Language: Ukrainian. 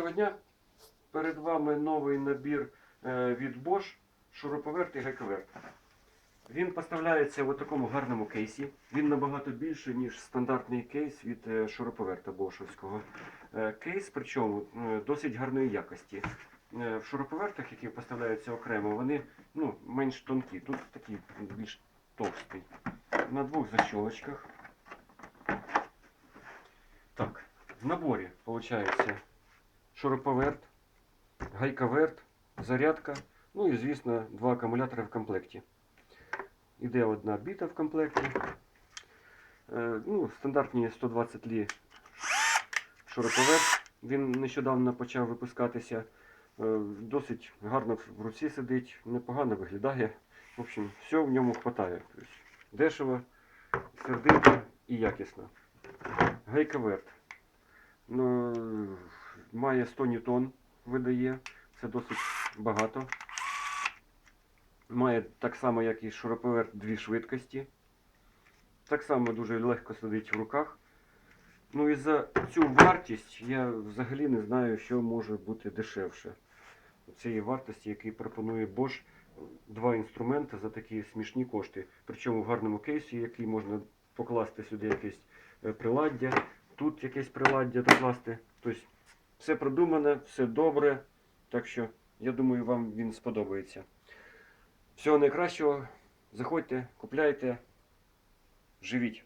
Доброго дня! Перед вами новий набір е, від Bosch шуруповерт і гайковерт. Він поставляється в такому гарному кейсі. Він набагато більший, ніж стандартний кейс від е, шуруповерта бошовського. Е, Кейс, причому досить гарної якості. В шуруповертах, які поставляються окремо, вони ну, менш тонкі. Тут такий більш товстий. На двох защолочках. Так, в наборі виходить шуруповерт, гайковерт, зарядка, ну і, звісно, два акумулятори в комплекті. Іде одна біта в комплекті. Е, ну, стандартні 120 лі шуруповерт. Він нещодавно почав випускатися. Е, досить гарно в руці сидить, непогано виглядає. В общем, все в ньому вистачає. Тобто, дешево, сердито і якісно. Гайковерт. Ну, має 100 ньютон, видає. Це досить багато. Має так само, як і шуруповерт, дві швидкості. Так само дуже легко сидить в руках. Ну і за цю вартість я взагалі не знаю, що може бути дешевше. Цієї вартості, який пропонує Bosch, два інструменти за такі смішні кошти. Причому в гарному кейсі, який можна покласти сюди якесь е, приладдя, тут якесь приладдя докласти. Тобто все продумане, все добре. Так що я думаю, вам він сподобається. Всього найкращого. Заходьте, купляйте, живіть.